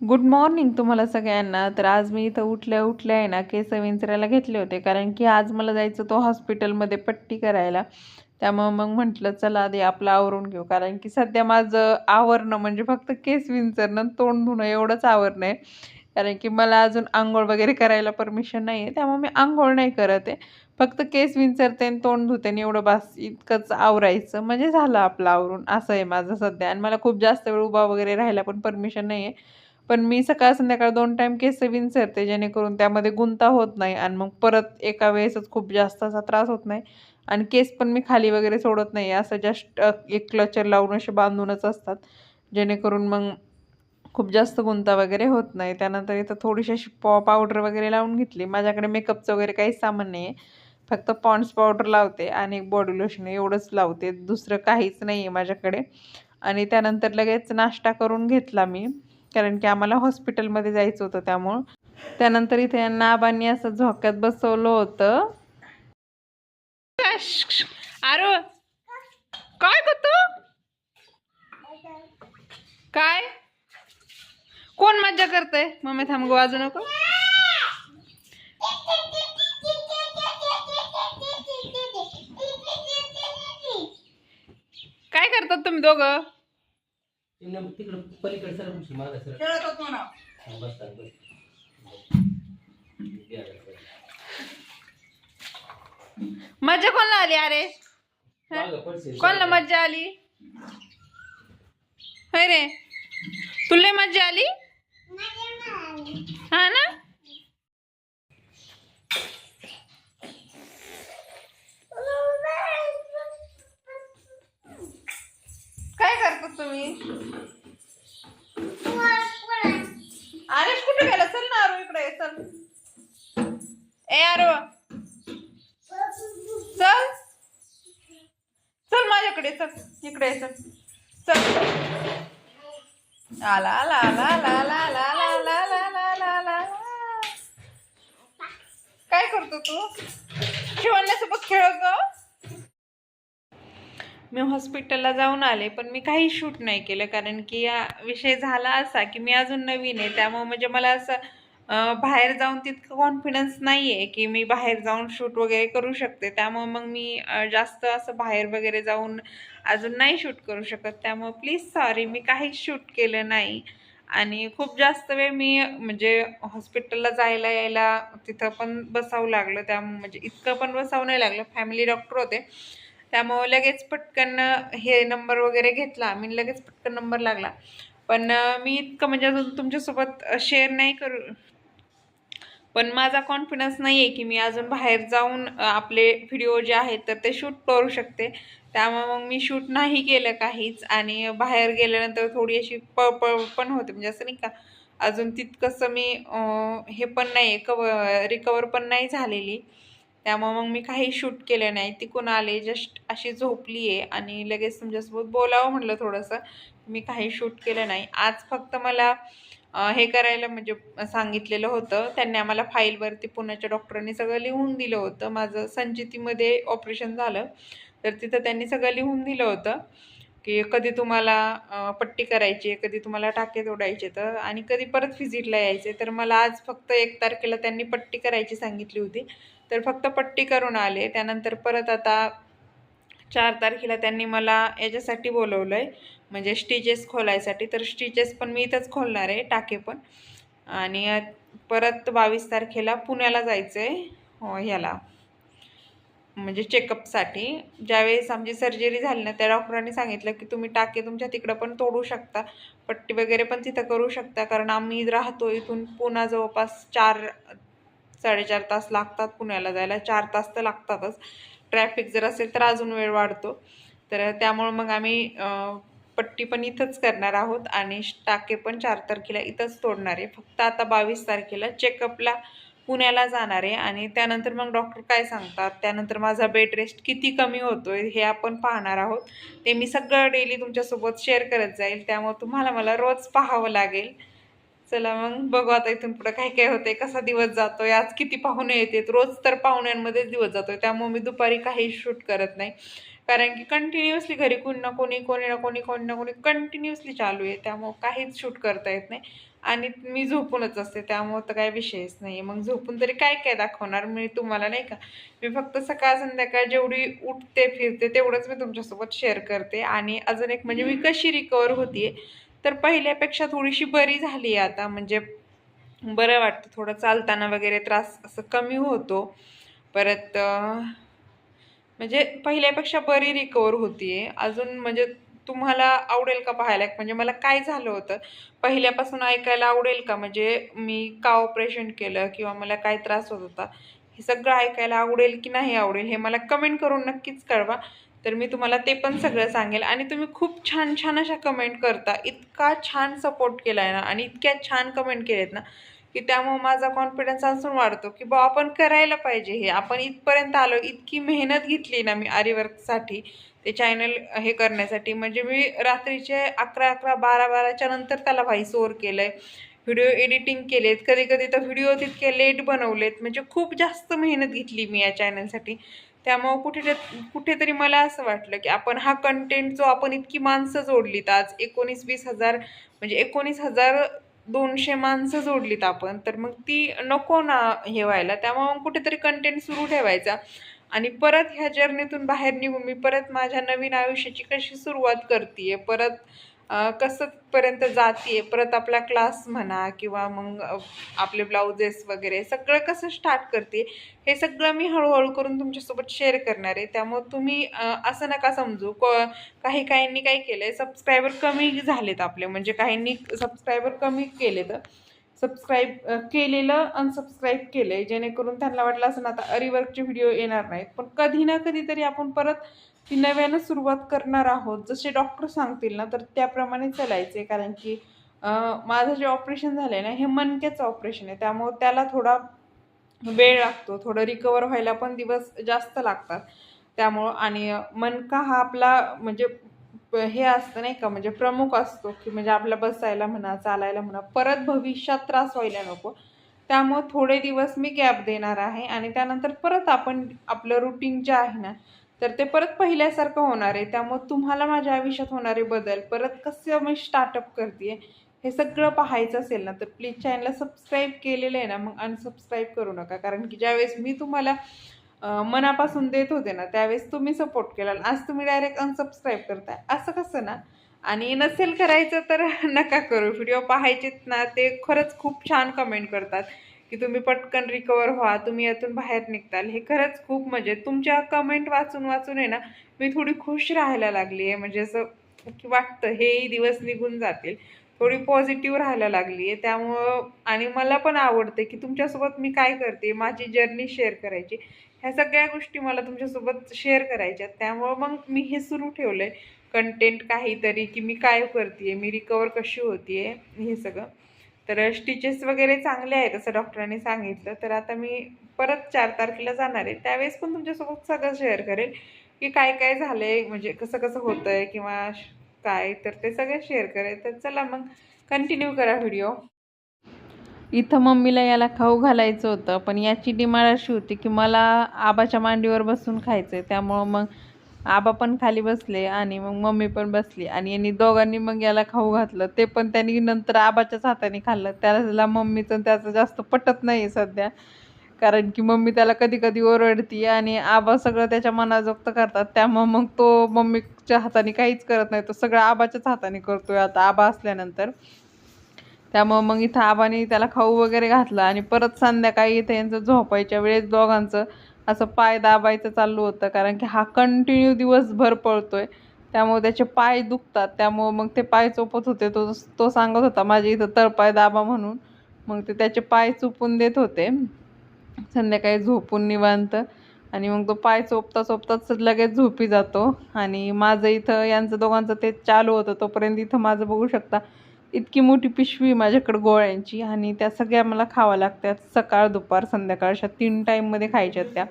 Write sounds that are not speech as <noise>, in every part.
Good morning तुम्हाला सगळ्यांना. तर आज मी इथं उठल्या उठल्या आहे ना केस विंचरायला घेतले होते. कारण की आज मला जायचं तो हॉस्पिटलमध्ये पट्टी करायला. त्यामुळं मग म्हटलं चला आधी आपलं आवरून घेऊ. कारण की सध्या माझं आवरणं म्हणजे फक्त केस विंचरणं आणि तोंड धुणं एवढंच आवरणं आहे. कारण की मला अजून आंघोळ वगैरे करायला परमिशन नाही आहे त्यामुळे मी आंघोळ नाही करत आहे. फक्त केस विंचरते आणि तोंड धुते आणि एवढं बास. इतकंच आवरायचं. म्हणजे झालं आपलं आवरून. असं आहे माझं सध्या. आणि मला खूप जास्त वेळ उभा वगैरे राहायला पण परमिशन नाही आहे पण मी सकाळ संध्याकाळ दोन टाईम केस विंचरते जेणेकरून त्यामध्ये गुंता होत नाही आणि मग परत एका वेळेसच खूप जास्त असा त्रास होत नाही. आणि केस पण मी खाली वगैरे सोडत नाही असं जस्ट एक क्लचर लावून असे बांधूनच असतात. जेणेकरून मग खूप जास्त गुंता वगैरे होत नाही. त्यानंतर इथं थोडीशी अशी पॉ पावडर वगैरे लावून घेतली. माझ्याकडे मेकअपचं वगैरे काहीच सामान नाही आहे फक्त पॉन्ड्स पावडर लावते आणि एक बॉडी लोशन एवढंच लावते. दुसरं काहीच नाही आहे माझ्याकडे. आणि त्यानंतर लगेच नाश्ता करून घेतला मी. कारण की आम्हाला हॉस्पिटलमध्ये जायचं होतं त्यामुळं. त्यानंतर इथे यांना आबांनी असं झोक्यात बसवलं होतं. अरे काय करतो काय? कोण मज्जा करतय? मम्मी थांब वाजू नको. काय करतात तुम्ही दोघं? तिकडं पलीकडे सर मागं सर. खेळत होतो ना. बसतात बस. मज्जा कोणला आली अरे. कोणला मज्जा आली? होय रे? तुला मज्जा आली हा ना काय करता तुम्ही आरुष कुठे गेला चल ना आरू इकडे चल ए आरू चल चल माझ्याकडे चल इकडे ये, चल चल आला आला आला आला आला आला आला आला आला आला आला आला आला काय करतो तू शिवण्यासोबत खेळत ग मी हॉस्पिटलला जाऊन आले पण मी काही शूट नाही केलं. कारण की या विषय झाला असा की मी अजून नवीन आहे. त्यामुळे म्हणजे मला असं बाहेर जाऊन तितकं कॉन्फिडन्स नाही आहे की मी बाहेर जाऊन शूट वगैरे करू शकते. त्यामुळे मग मी जास्त असं बाहेर वगैरे जाऊन अजून नाही शूट करू शकत. त्यामुळं प्लीज सॉरी मी काहीच शूट केलं नाही. आणि खूप जास्त वेळ मी म्हणजे हॉस्पिटलला जायला यायला तिथं पण बसावं लागलं. त्या म्हणजे इतकं पण बसावं नाही लागलं. फॅमिली डॉक्टर होते. त्यामुळं लगेच पटकन हे नंबर वगैरे घेतला. मी लगेच पटकन नंबर लागला. पण मी इतकं म्हणजे अजून तुमच्यासोबत शेअर नाही करू पण माझा कॉन्फिडन्स नाही आहे की मी अजून बाहेर जाऊन आपले व्हिडिओ जे आहेत तर ते शूट करू शकते. त्यामुळे मग मी शूट नाही केलं काहीच. आणि बाहेर गेल्यानंतर थोडी अशी पळपळ पण होते. म्हणजे असं नाही का अजून तितकंसं मी हे पण नाही आहे कव रिकवर पण नाही झालेली. त्यामुळे मग मी काही शूट केलं नाही. तिकून आले जस्ट अशी झोपली आहे आणि लगेच तुमच्यासोबत बोलावं म्हटलं थोडंसं मी काही शूट केलं नाही. आज फक्त मला हे करायला म्हणजे सांगितलेलं होतं. त्यांनी आम्हाला फाईलवरती पुण्याच्या डॉक्टरांनी सगळं लिहून दिलं होतं. माझं संचितीमध्ये ऑपरेशन झालं. तर तिथं त्यांनी सगळं लिहून दिलं होतं. की कधी तुम्हाला पट्टी करायची आहे कधी तुम्हाला टाके तोडायचे तर आणि कधी परत व्हिजिटला यायचे. तर मला आज फक्त एक तारखेला त्यांनी पट्टी करायची सांगितली होती. तर फक्त पट्टी करून आले. त्यानंतर परत आता चार तारखेला त्यांनी मला याच्यासाठी बोलवलं आहे म्हणजे स्टिचेस खोलायसाठी. तर स्टिचेस पण मी इथंच खोलणार आहे टाके पण. आणि परत बावीस तारखेला पुण्याला जायचं आहे हो ह्याला. म्हणजे चेकअपसाठी ज्यावेळेस आमची सर्जरी झाली ना त्या डॉक्टरांनी सांगितलं की तुम्ही टाके तुमच्या तिकडं पण तोडू शकता. पट्टी वगैरे पण तिथं करू शकता. कारण आम्ही राहतो इथून पुन्हा जवळपास चार साडेचार तास लागतात पुण्याला जायला. चार तास तर लागतातच. ट्रॅफिक जर असेल तर अजून वेळ वाढतो. तर त्यामुळं मग आम्ही पट्टी पण इथंच करणार आहोत आणि टाके पण चार तारखेला इथंच तोडणार आहे. फक्त आता बावीस तारखेला चेकअपला पुण्याला जाणार आहे आणि त्यानंतर मग डॉक्टर काय सांगतात? त्यानंतर माझा बेड रेस्ट किती कमी होतो आहे हे आपण पाहणार आहोत. ते मी सगळं डेली तुमच्यासोबत शेअर करत जाईल. त्यामुळे तुम्हाला मला रोज पाहावं लागेल. चला मग बघू आता इथून पुढे काय काय होतंय कसा दिवस जातोय आज किती पाहुणे येतात? रोज तर पाहुण्यांमध्येच दिवस जातोय. त्यामुळे मी दुपारी काही शूट करत नाही. कारण की कंटिन्युअसली घरी कोणी ना कोणी कोणी ना कोणी कोणी ना कोणी कंटिन्युअसली चालू आहे. त्यामुळं काहीच शूट करता येत नाही. आणि मी झोपूनच असते त्यामुळं तर काही विषयच नाही मग झोपून तरी काय काय दाखवणार मी तुम्हाला नाही का? मी फक्त सकाळ संध्याकाळ जेवढी उठते फिरते तेवढंच मी तुमच्यासोबत शेअर करते. आणि अजून एक म्हणजे मी कशी रिकवर होतीये तर पहिल्यापेक्षा थोडीशी बरी झाली आहे आता. म्हणजे बरं वाटतं. थोडं चालताना वगैरे त्रास असं कमी होतो. परत म्हणजे पहिल्यापेक्षा बरी रिकवर होतीये. अजून म्हणजे तुम्हाला आवडेल का पाहायला? म्हणजे मला काय झालं होतं? पहिल्यापासून ऐकायला आवडेल का? म्हणजे मी का ऑपरेशन केलं किंवा मला काय त्रास होत होता? हे सगळं ऐकायला आवडेल की नाही आवडेल हे मला कमेंट करून नक्कीच कळवा. तर मी तुम्हाला ते पण सगळं सांगेल. आणि तुम्ही खूप छान छान अशा कमेंट करता. इतका छान सपोर्ट केला आहे ना आणि इतक्या छान कमेंट केलेत ना. की त्यामुळे माझा कॉन्फिडन्स अजून वाढतो की बा आपण करायला पाहिजे हे. आपण इथपर्यंत आलो इतकी मेहनत घेतली ना मी आरीवर्कसाठी ते चॅनल हे करण्यासाठी. म्हणजे मी रात्रीचे अकरा अकरा बारा बाराच्या नंतर त्याला व्हाईस ओवर केलं आहे व्हिडिओ एडिटिंग केलेत. कधी कधी तर व्हिडिओ तितके लेट बनवलेत. म्हणजे खूप जास्त मेहनत घेतली मी या चॅनलसाठी त्यामुळं कुठे कुठेतरी मला असं वाटलं की आपण हा कंटेंट जो आपण इतकी माणसं जोडलीत आज एकोणीस वीस हजार म्हणजे एकोणीस हजार दोनशे माणसं जोडलीत आपण तर मग ती नको ना हे व्हायला. त्यामुळे मग कुठेतरी कंटेंट सुरू ठेवायचा. आणि परत ह्या जर्नीतून बाहेर निघून मी परत माझ्या नवीन आयुष्याची कशी सुरुवात करते परत कसंपर्यंत जाते परत आपला क्लास म्हणा किंवा मग आपले ब्लाउजेस वगैरे सगळं कसं स्टार्ट करते हे सगळं मी हळूहळू करून तुमच्यासोबत शेअर करणार आहे. त्यामुळे तुम्ही असं नका समजू. क काही काहींनी काय केलं आहे सबस्क्रायबर कमी झालेत आपले. म्हणजे काहींनी सबस्क्रायबर कमी केलेत. सबस्क्राईब केलेलं अनसबस्क्राईब केलं आहे जेणेकरून त्यांना वाटलं असं ना आता अरिवर्कचे व्हिडिओ येणार नाहीत. पण कधी ना कधीतरी आपण परत ती नव्यानं सुरुवात करणार आहोत. जसे डॉक्टर सांगतील ना तर त्याप्रमाणे चालायचे कारण की माझं जे ऑपरेशन झालं आहे ना हे मनक्याचं ऑपरेशन आहे. त्यामुळं त्याला थोडा वेळ लागतो. थोडं रिकवर व्हायला पण दिवस जास्त लागतात. त्यामुळं आणि मनका हा आपला म्हणजे हे असतं नाही का म्हणजे प्रमुख असतो की म्हणजे आपल्या बसायला म्हणा चालायला म्हणा परत भविष्यात त्रास व्हायला नको. त्यामुळं थोडे दिवस मी गॅप देणार आहे आणि त्यानंतर परत आपण आपलं रुटीन जे आहे ना तर ते परत पहिल्यासारखं होणार आहे. त्यामुळं तुम्हाला माझ्या आयुष्यात होणारे बदल परत कसं मी स्टार्टअप करते हे सगळं पाहायचं असेल ना तर प्लीज चॅनलला सबस्क्राईब केलेलं आहे ना मग अनसबस्क्राईब करू नका. कारण की ज्यावेळेस मी तुम्हाला मनापासून देत होते ना त्यावेळेस तुम्ही सपोर्ट केला आज तुम्ही डायरेक्ट अनसबस्क्राईब करताय. असं कसं ना? आणि नसेल करायचं तर <laughs> नका करू. व्हिडिओ पाहायचेत ना ते खरंच खूप छान कमेंट करतात की तुम्ही पटकन रिकवर व्हा तुम्ही यातून बाहेर निघताल. हे खरंच खूप म्हणजे तुमच्या कमेंट वाचून वाचून आहे ना मी थोडी खुश राहायला लागली आहे म्हणजे असं की वाटतं हेही दिवस निघून जातील. थोडी पॉझिटिव्ह राहायला लागली आहे त्यामुळं आणि मला पण आवडते की तुमच्यासोबत मी काय करते माझी जर्नी शेअर करायची. ह्या सगळ्या गोष्टी मला तुमच्यासोबत शेअर करायच्या त्यामुळं मग मी हे सुरू ठेवलं आहे कंटेंट काहीतरी की मी काय करते मी रिकवर कशी होती हे सगळं. तर स्टिचेस वगैरे चांगले आहेत असं डॉक्टरांनी सांगितलं. तर आता मी परत चार तारखेला जाणार आहे. त्यावेळेस पण तुमच्यासोबत सगळं शेअर करेल की काय काय झालं आहे म्हणजे कसं कसं होतं आहे किंवा काय तर ते सगळं शेअर करेल तर चला मग कंटिन्यू करा व्हिडिओ इथं मम्मीला याला खाऊ घालायचं होतं पण याची डिमांड अशी होती की मला आबाच्या मांडीवर बसून खायचं आहे त्यामुळं मग आबा पण खाली बसले आणि मग मम्मी पण बसली. आणि यांनी दोघांनी मग याला खाऊ घातलं. ते पण त्यांनी नंतर आबाच्याच हाताने खाल्लं. त्याला मम्मीचं त्याचं जास्त पटत नाही सध्या. कारण की मम्मी त्याला कधी कधी ओरडती आणि आबा सगळं त्याच्या मनाजोगतं करतात. त्यामुळं मग तो मम्मीच्या हाताने काहीच करत नाही. तो सगळं आबाच्याच हाताने करतोय आता आबा असल्यानंतर. त्यामुळं मग इथं आबाने त्याला खाऊ वगैरे घातलं आणि परत संध्याकाळी इथं यांचं झोपायच्या वेळेस दोघांचं असं पाय दाबायचं चालू होतं. कारण की हा कंटिन्यू दिवसभर पळतोय. त्यामुळे त्याचे पाय दुखतात. त्यामुळं मग ते पाय चोपत होते. तो तो सांगत होता माझ्या इथं तळपाय दाबा म्हणून. मग ते त्याचे पाय चुपून देत होते. संध्याकाळी झोपून निवांत. आणि मग तो पाय चोपता चोपताच लगेच झोपी जातो. आणि माझं इथं यांचं दोघांचं ते चालू होतं. तोपर्यंत इथं माझं बघू शकता इतकी मोठी पिशवी माझ्याकडे गोळ्यांची. आणि त्या सगळ्या मला खाव्या लागतात. सकाळ दुपार संध्याकाळ अशा तीन टाईममध्ये खायच्या त्या.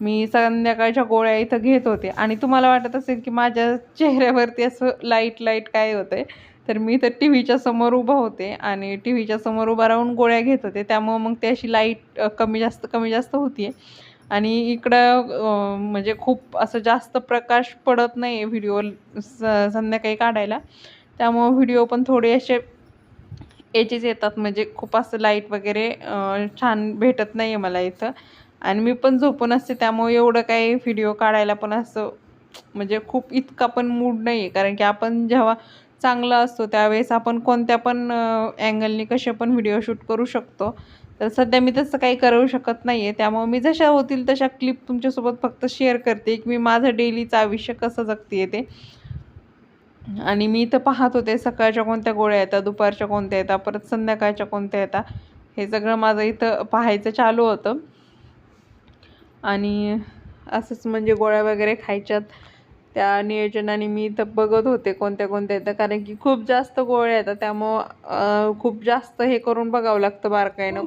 मी संध्याकाळच्या गोळ्या इथं घेत होते. आणि तुम्हाला वाटत असेल की माझ्या चेहऱ्यावरती असं लाइट लाइट काय होतं आहे तर मी तर टी व्हीच्या समोर उभं होते आणि टी व्हीच्या समोर उभा राहून गोळ्या घेत होते. त्यामुळं मग ते अशी लाइट कमी जास्त कमी जास्त होती आणि इकडं म्हणजे खूप असं जास्त प्रकाश पडत नाही आहे व्हिडिओ स संध्याकाळी काढायला. त्यामुळं व्हिडिओ पण थोडे असे एजेस येतात. म्हणजे खूप असं लाइट वगैरे छान भेटत नाही आहे मला इथं. आणि मी पण झोपून असते. त्यामुळे एवढं काही व्हिडिओ काढायला पण असं म्हणजे खूप इतका पण मूड नाही आहे कारण की आपण जेव्हा चांगला असतो. त्यावेळेस आपण कोणत्या पण अँगलनी कसे पण व्हिडिओ शूट करू शकतो. तर सध्या मी तसं काही करू शकत नाही आहे त्यामुळे मी जशा होतील तशा क्लिप तुमच्यासोबत फक्त शेअर करते. की मी माझं डेलीचं आयुष्य कसं जगते ते. आणि मी इथं पाहत होते सकाळच्या कोणत्या गोळ्या येतात दुपारच्या कोणत्या येतात परत संध्याकाळच्या कोणत्या येतात. हे सगळं माझं इथं पाहायचं चालू होतं. आणि असंच म्हणजे गोळ्या वगैरे खायच्यात. त्या नियोजनाने मी इथं बघत होते कोणत्या कोणत्या येतं कारण की खूप जास्त गोळ्या येतात. त्यामुळं खूप जास्त हे करून बघावं लागतं बारकाईनं.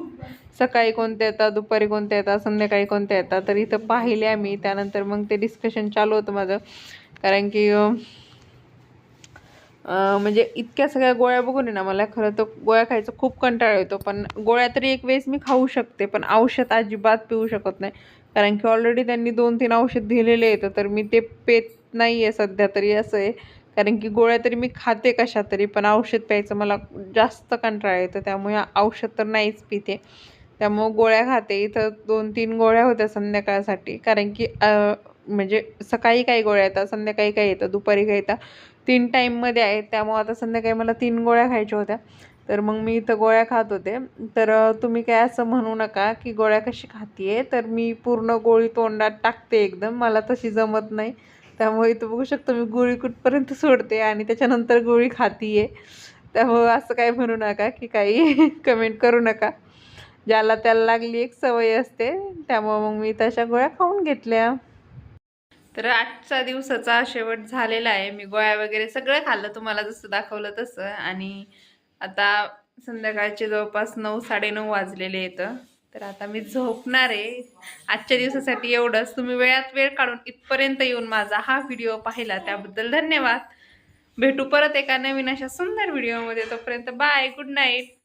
सकाळी कोणत्या येतात दुपारी कोणत्या येतात संध्याकाळी कोणत्या येतात. तर इथं पाहिल्या मी त्यानंतर मग ते डिस्कशन चालू होतं माझं. कारण की म्हणजे इतक्या सगळ्या गोळ्या बघून आहे ना मला खरं तर गोळ्या खायचं खूप कंटाळा येतो. पण गोळ्या तरी एक वेळेस मी खाऊ शकते. पण औषध अजिबात पिऊ शकत नाही. कारण की ऑलरेडी त्यांनी दोन तीन औषध दिलेले येतं तर मी ते पेत नाही आहे सध्या तरी असं आहे. कारण की गोळ्या तरी मी खाते कशा तरी पण औषध प्यायचं मला जास्त कंटाळा येतं त्यामुळे औषध तर नाहीच पिते. त्यामुळं गोळ्या खाते. इथं दोन तीन गोळ्या होत्या संध्याकाळसाठी. कारण की म्हणजे सकाळी काही गोळ्या येतात संध्याकाळी काही येतं दुपारी काही येतात. तीन टाईममध्ये आहेत त्यामुळं आता संध्याकाळी मला तीन गोळ्या खायच्या होत्या. तर मग मी इथं गोळ्या खात होते. तर तुम्ही काय असं म्हणू नका की गोळ्या कशी खाते तर मी पूर्ण गोळी तोंडात टाकते एकदम. मला तशी जमत नाही. त्यामुळे इथं बघू शकतो मी गोळी कुठपर्यंत सोडते आणि त्याच्यानंतर गोळी खातीये. त्यामुळं असं काय म्हणू नका की काही <laughs> कमेंट करू नका. ज्याला त्याला लागली एक सवय असते त्यामुळं मग मी तशा गोळ्या खाऊन घेतल्या. तर आजचा दिवसाचा शेवट झालेला आहे. मी गोळ्या वगैरे सगळं खाल्लं तुम्हाला जसं दाखवलं तसं. आणि आता संध्याकाळचे जवळपास नऊ साडेनऊ वाजलेले येतं तर आता मी झोपणार आहे. आजच्या दिवसासाठी एवढंच. तुम्ही वेळात वेळ काढून इथपर्यंत येऊन माझा हा व्हिडिओ पाहिला. त्याबद्दल धन्यवाद. भेटू परत एका नवीन अशा सुंदर व्हिडिओमध्ये. तोपर्यंत बाय. Good night.